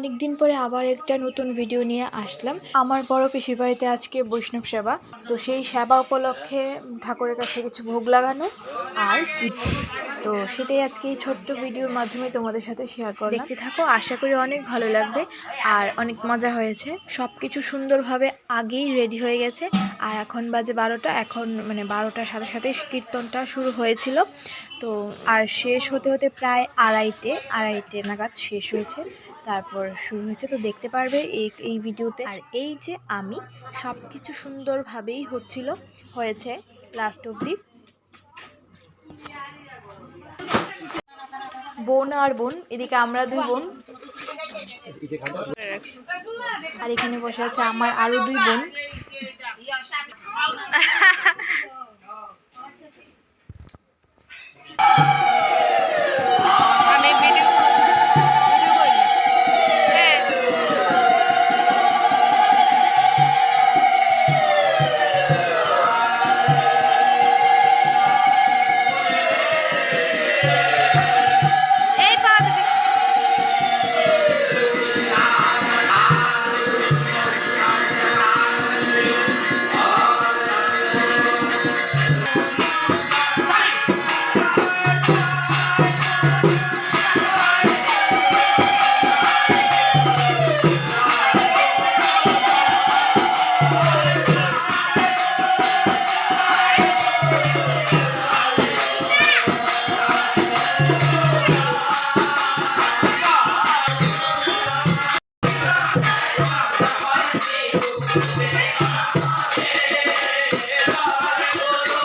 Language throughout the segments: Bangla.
অনেক দিন পরে আবার একটা নতুন ভিডিও নিয়ে আসলাম। আমার বড় পিসির বাড়িতে আজকে বৈষ্ণব সেবা। তো সেই সেবা উপলক্ষে ঠাকুরের কাছে কিছু ভোগ লাগানো আর তো সেটাই আজকে এই ছোট্ট ভিডিওর মাধ্যমে তোমাদের সাথে শেয়ার করলাম। দেখতে থাকো, আশা করি অনেক ভালো লাগবে আর অনেক মজা হয়েছে। সব কিছু সুন্দরভাবে আগেই রেডি হয়ে গেছে আর এখন বাজে বারোটা, এখন মানে বারোটার সাথে সাথে কীর্তনটা শুরু হয়েছিল। তো আর শেষ হতে হতে প্রায় আড়াইটে আড়াইটে নাগাদ শেষ হয়েছে। তারপর শুরু হয়েছে। তো দেখতে পারবে এই এই ভিডিওতে। আর এই যে আমি সব কিছু সুন্দরভাবেই হচ্ছিল, হয়েছে লাস্ট অবধি। বোন আর বোন, এদিকে আমরা দুই বোন। আর এখানে বসে আছে আমার আরও দুই বোন।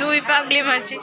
দুই পাগলি মাসি।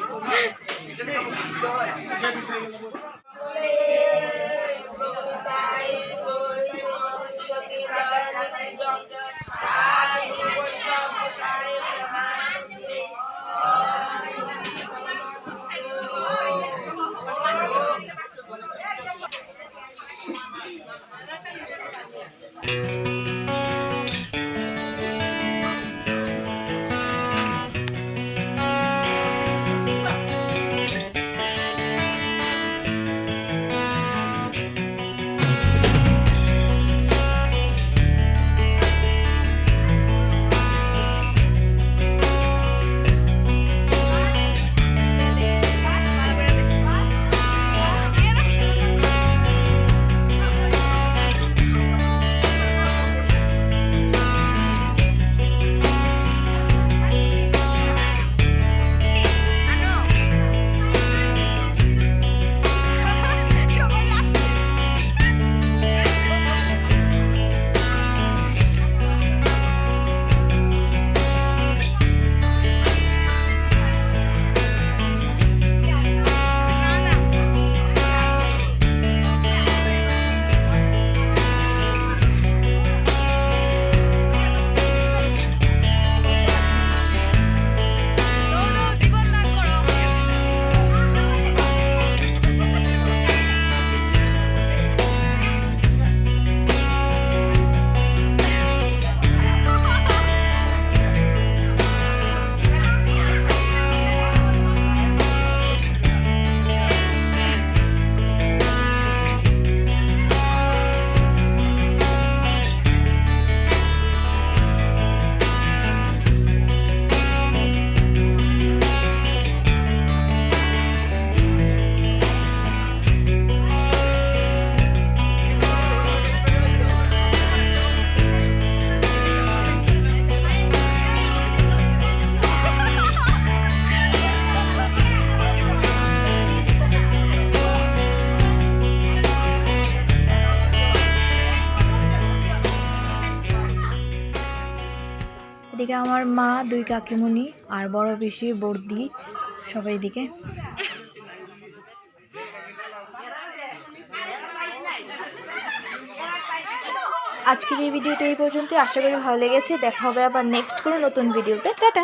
এদিকে আমার মা, দুই কাকিমণি আর বড় পিসি বর্দি সবাই দিকে আজকের এই ভিডিওটা এই পর্যন্ত আশা করি ভালো লেগেছে। দেখা হবে আবার নেক্সট কোনো নতুন ভিডিওতে টাটা।